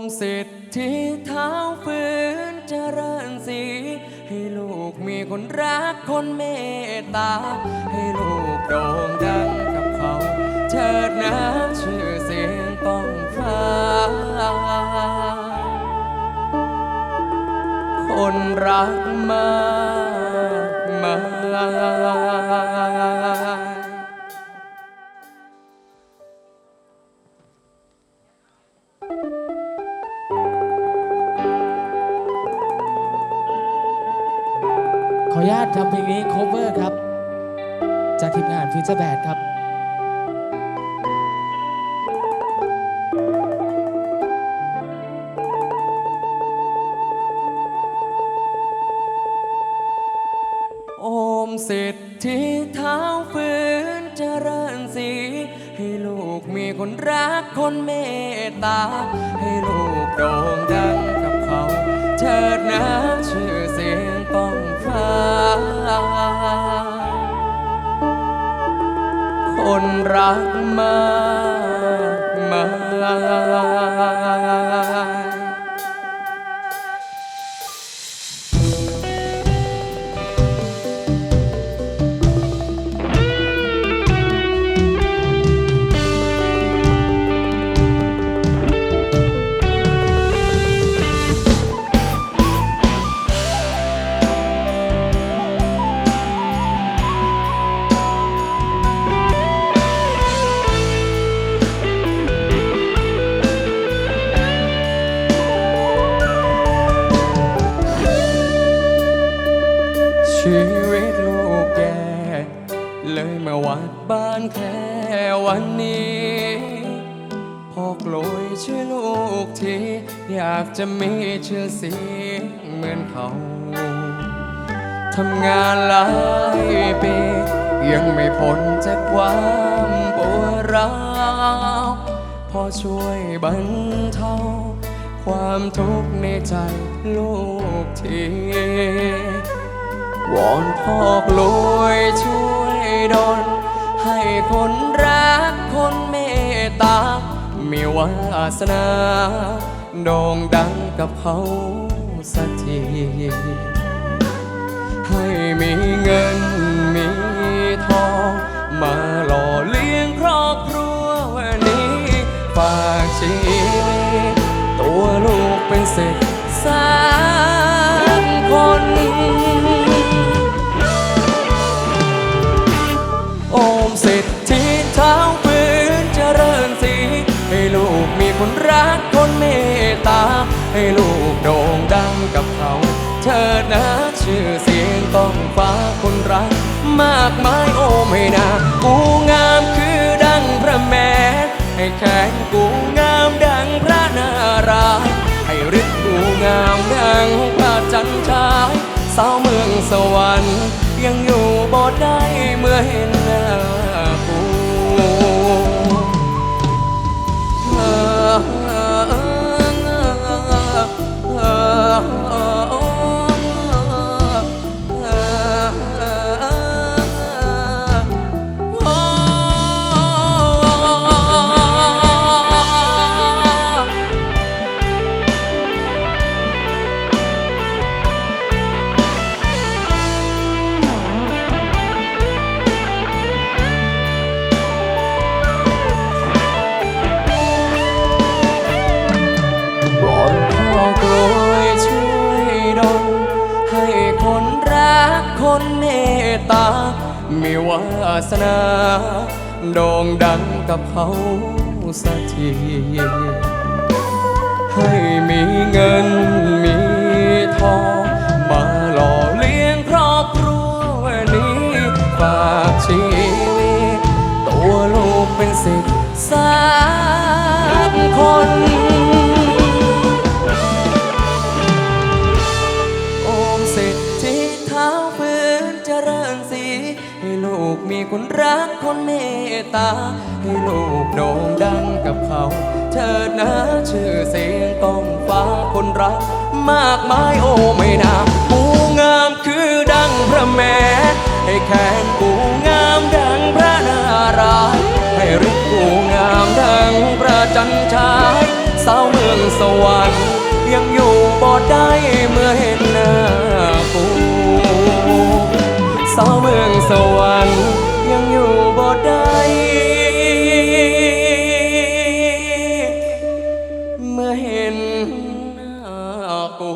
มสิทธิเท้าฟื้นเจริญสีให้ลูกมีคนรักคนเมตตา ให้ลูกโด่งดังกับเขาเชิดนะชื่อเสียงต้องฟ้า คนรักมา ออนุญาตทำเพลงนี้ cover ครับ จากทีมงานฟิวเจอร์แบนครับโอมสิทธิเท้าฟื้นเจริญสี ให้ลูกมีคนรักคนเมตตา ให้ลูกโด่งดังกับเขาเชิดนะ คนรักมา บ้านแค่วันนี้พ่อกลอยช่วยลูกทีอยากจะมีชื่อเสียงเหมือนเขาทำงานหลายปียังไม่พ้นจากความปวดร้าวพอช่วยบรรเทาความทุกข์ในใจลูกทีวอนพ่อกลวยช่วยดล ให้คนรักคนเมตตา มีวาสนา โด่งดังกับเขาสักที ให้มีเงินมีทอง มาหล่อเลี้ยงครอบครัววันนี้ฝากชีวิตตัวลูกเป็นเศษสา คนรักคนเมตตา ให้ลูกโด่งดังกับเขาเชิดนะชื่อเสียงต้องฟ้าคนรัก มากมายโอไม่นากูงามคือดังพระแม่ให้แขนกูงามดังพระนารายณ์ให้ฤทธิ์กูงามดังพระจันทรายสาวเมืองสวรรค์ยังอยู่บ่ได้เมื่อเห็น ตตา มีวาสนา โด่งดังกับเขาสักที ให้มีเงินมีทองมาหล่อเลี้ยงครอบครัววันนี้ ฝากชีวิตตัวลูกเป็นสิ ตา ให้ลูกโด่งดังกับเขาเชิดนะชื่อเสียงต้องฟ้าคนรัก มากมายโอ้ไม่นากูงามคือดังพระแม่ให้แขนกูงามดังพระนารายณ์ให้ฤทธิ์กูงามดังพระจันทรายสาวเมืองสสวรรค์ยังอยู่บ่ได้เมื่อเห็นหน้ากูสาวเมืองสวรรค์ เห็นหน้ากู